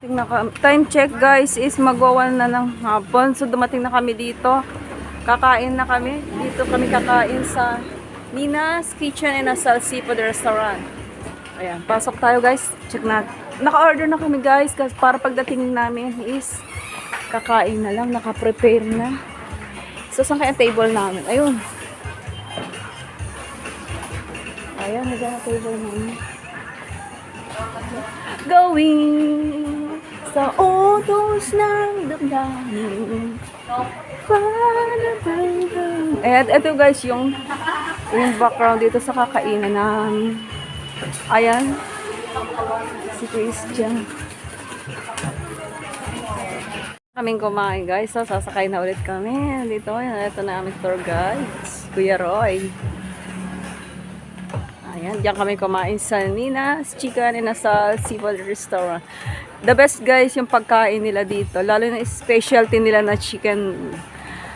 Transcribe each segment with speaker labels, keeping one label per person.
Speaker 1: Tingnan ka, time check guys is magwawan na ng hapon. So dumating na kami dito. Kakain na kami. Dito kami kakain sa Nina's Kitchen and Asal Seafood Restaurant. Ayan, pasok tayo guys. Check na. Naka-order na kami guys kasi para pagdating namin is kakain na lang. Naka-prepare na. So saan kaya table namin? Ayun. Ayan, nandiyan na table namin. Going sa utos ng damdamin. Ayan, ito guys yung yung background dito sa kakainan namin. Ayan. Si Christian. Kaming kumain guys. So, sasakay na ulit kami. Dito, ito na aming tour guys. Kuya Roy. Ayan, diyan kami kumain sa Nina's Chicken and Asal Seafood Restaurant. The best guys yung pagkain nila dito. Lalo na specialty nila na chicken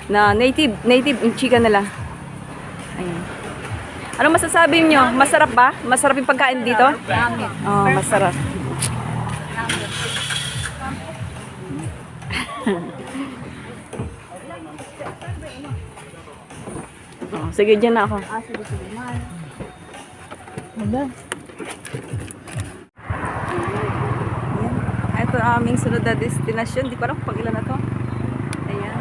Speaker 1: na native, native yung chicken nila. Ayan. Ano masasabi nyo? Masarap ba? Masarap yung pagkain dito? Oh, masarap. oh, sige, dyan na ako. Aba. Ayan. Ito ang aming sunod na destination. Di ko alam kung ilan na to. Ayan.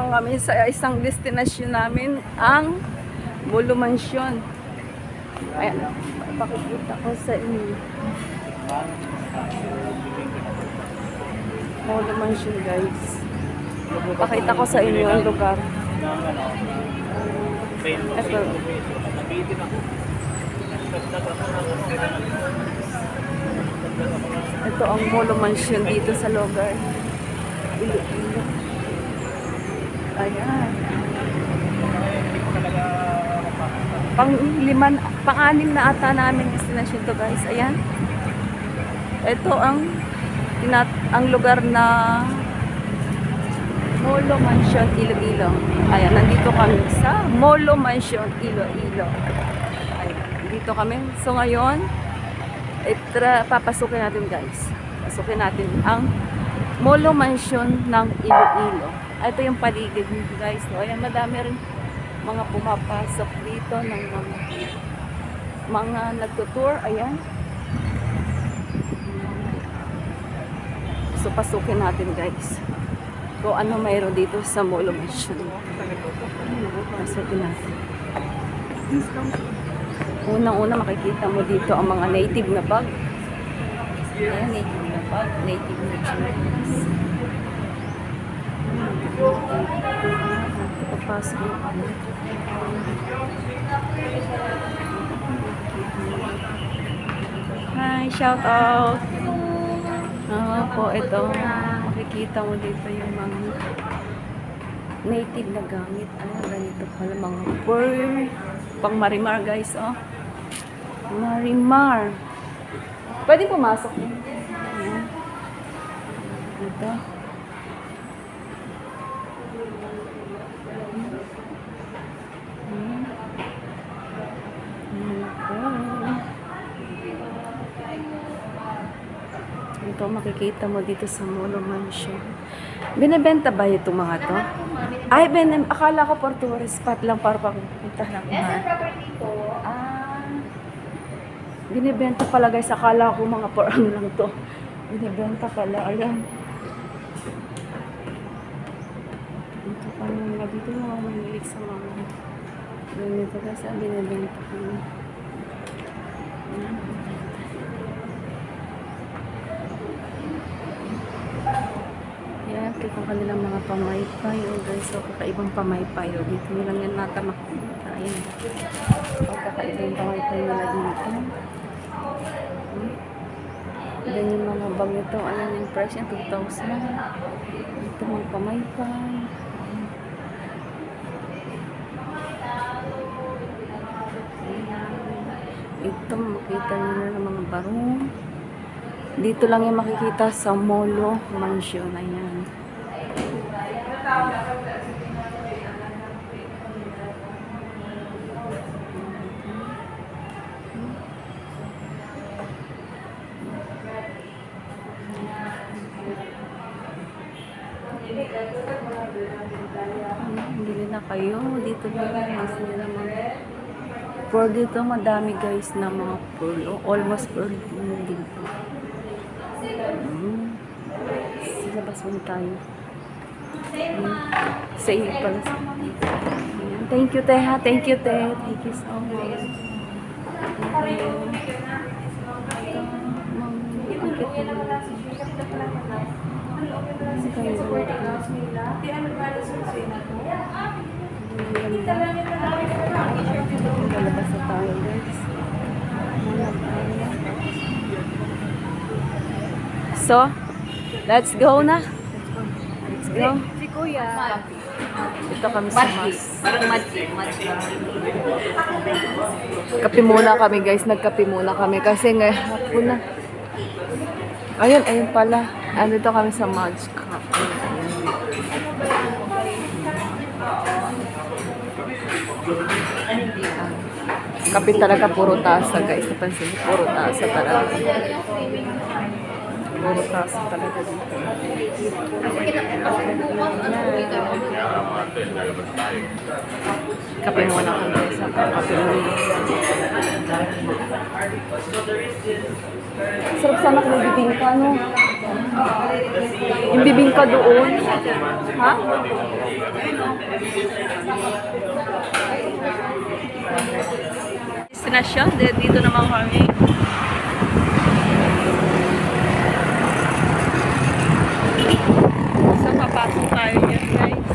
Speaker 1: Naman kami sa isang destination namin, ang Bolo Mansion. Ayan, pakikita ko sa inyo. Bolo Mansion guys. Pakita ko sa inyo ang lugar. Ito. Ito ang Molo Mansion dito sa lugar. Iloilo. Ayan. Pang liman, pang-anim na ata namin destination to guys. Ayan. Ito ang tinat ang lugar na Molo Mansion Iloilo. Ayan, nandito kami sa Molo Mansion Iloilo. Ayan, dito kami. So ngayon, itra, papasukin natin guys. Pasukin natin ang Molo Mansion ng Iloilo. Ito yung paligid nito guys. So, ayan, madami rin mga pumapasok dito ng mga, mga nagtutour. Ayan. So, pasukin natin guys. Kung ano mayroon dito sa Molo Mansion. Pasukin natin. Unang-una makikita mo dito ang mga native na bag. Ayan, native na bag. Native na Chinese. Hi, shout out. Ah, po, ito. Makikita mo dito yung mga native na gamit. Ano, ganito pala mga pearl. Pang marimar, guys, oh. Marimar. Pwede pumasok yun. Ito. Ayan. Ito. Ito, makikita mo dito sa Molo Mansion. Binibenta ba itong mga to? Ay, ben, akala ko for tourist spot lang para papunta lang.
Speaker 2: Yes, property po.
Speaker 1: Ah, binibenta pala guys. Akala ko mga for ano lang to. Binibenta pala. Ayan. Ito pala. mga dito na mga manilig sa mga ganito kasi ang binibenta ko. Ayan. Yan, kita ang kanilang mga pamaypay. O guys, so kakaibang pamaypay. O dito nilang yan nata makikita. Ayan. O kakaibang pamaypay nila dito. Hmm. Yan yung mga bag nito. Ayan yung price niya, 2,000. Ito mga pamaypay. Ito, makita nyo na mga barong. Dito lang yung makikita sa Molo Mansion. Ayan. Bili na kayo. Dito lang mas nila mga pearl dito. Madami guys na mga pearl. Oh, almost pearl din dito. Mm. Silabas muna tayo. Mm. Sale pala. sa- Ayan. Thank you, Teha. Thank you, Te. Thank you so much. Thank you. Lalabas na tayo, guys. So, let's go na. Let's go.
Speaker 2: Si Kuya.
Speaker 1: Ito kami sa mas.
Speaker 2: Parang madji.
Speaker 1: Kape muna kami, guys. Nagkape muna kami kasi ngayon hapon na. Ayun, ayun pala. Andito kami sa Mudge Cafe. Kape talaga puro tasa, guys. Napansin puro tasa talaga. Puro tasa talaga dito. Kape muna kami guys. Kape muna. Sarap sana kung bibingka, no? Yung bibingka doon. Ha? Destinasyon, de- dito naman kami. So, papasok tayo yan, guys.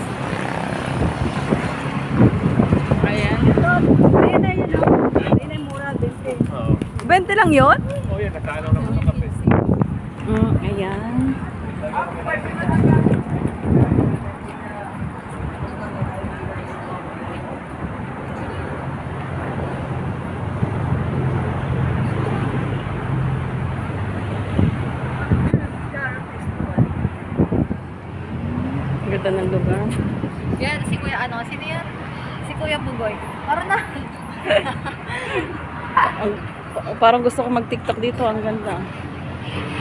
Speaker 1: Ayan.
Speaker 2: Ayun na yun. Ayun na yung mura. 20.
Speaker 1: 20 lang yun?
Speaker 3: Oh, yan. Nakaano na mga kape.
Speaker 1: Mm, ayan. Ang Ganda ng lugar.
Speaker 2: Yan, si Kuya ano? Sino yan? Si Kuya Parang na.
Speaker 1: Ang- parang gusto ko mag-tiktok dito. Ang ganda.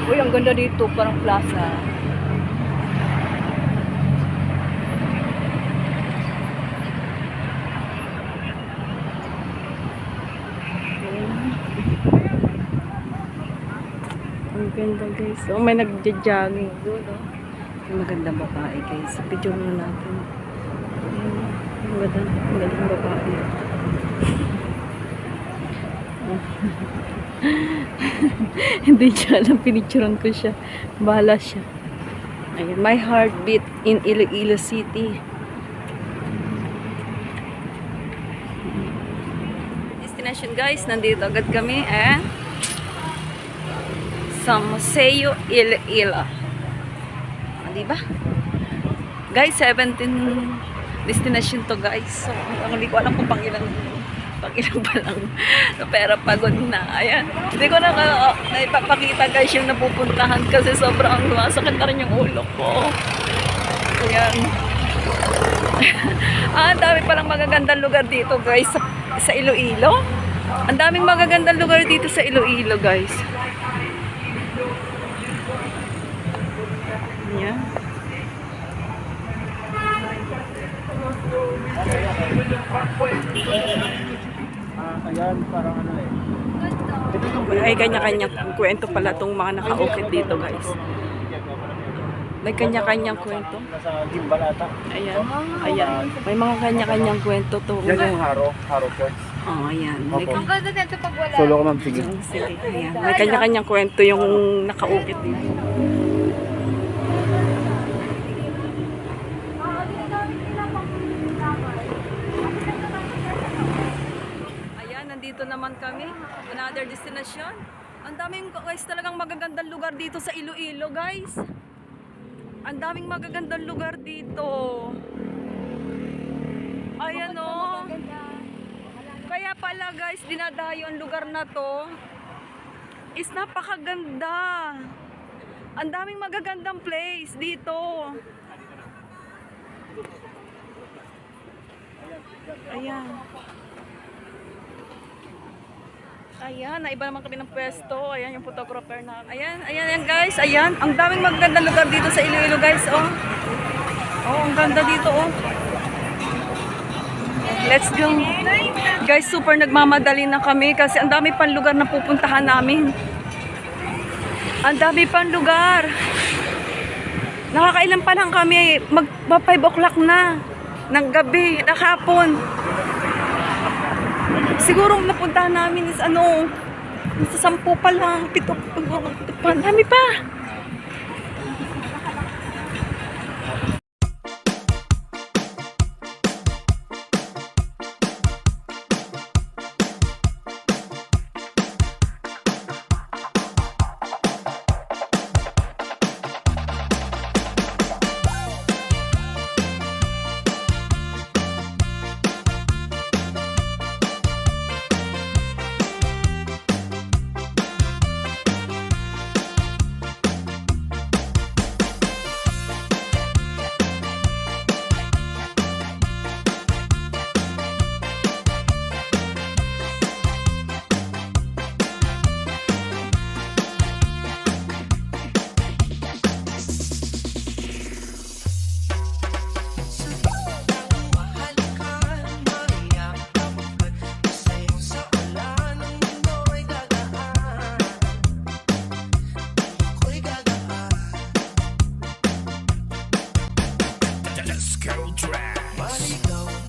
Speaker 2: Uy, ang ganda dito. Parang plaza.
Speaker 1: Ang ganda guys. Oh, may nagja-jogging doon. Oh. Ang magandang babae guys. Video mo natin. Ayun. Ang ganda. Ang gandang babae. Hindi siya alam. Pinicturean ko siya. Bahala siya. Ayan. My heartbeat in Iloilo City. Destination guys. Nandito agad kami. Eh sa Museo Iloilo. Ah, di ba? Guys, 17 destination to guys. So, hindi ko alam kung pang ilang pang ilang pa lang. Pero pagod na. Ayan. Hindi ko na uh, naipapakita guys yung napupuntahan kasi sobrang sumasakit na rin yung ulo ko. Ayan. ah, ang dami palang magagandang lugar dito guys sa, sa Iloilo. Ang daming magagandang lugar dito sa Iloilo guys. Yan.
Speaker 3: Ayan. Parang ano eh.
Speaker 1: Ay, kanya-kanya kwento pala itong mga naka-ukit dito, guys. May kanya-kanyang kwento.
Speaker 3: Nasa gimbal ata.
Speaker 1: Ayan. Ayan. May mga kanya-kanyang kwento to.
Speaker 3: Yan yung haro. Haro Falls.
Speaker 1: Oh, ayan. May.
Speaker 2: Ang ganda nito pag wala.
Speaker 3: Solo ko ma'am, sige.
Speaker 1: Sige, ayan. May kanya-kanyang kwento yung nakaukit dito. Ayan, nandito naman kami. Another destination. Ang daming guys talagang magagandang lugar dito sa Iloilo, guys. Ang daming magagandang lugar dito. Ayan oh. Kaya pala guys, dinadayo ang lugar na to. Is napakaganda. Ang daming magagandang place dito. Ayan. Ayan, naiba naman kami ng pwesto. Ayan yung photographer na. Ayan, ayan, ayan guys. Ayan, ang daming magagandang lugar dito sa Iloilo guys. Oh. Oh, ang ganda dito oh. Let's go. Guys, super nagmamadali na kami kasi ang dami pang lugar na pupuntahan namin. Ang dami pang lugar. Nakakailan pa lang kami. Mag 5 o'clock na. Ng gabi, ng hapon. Siguro napuntahan namin is ano, nasa sampu pa lang, pito, pito pa. Ang Girl, trash.
Speaker 4: Money go.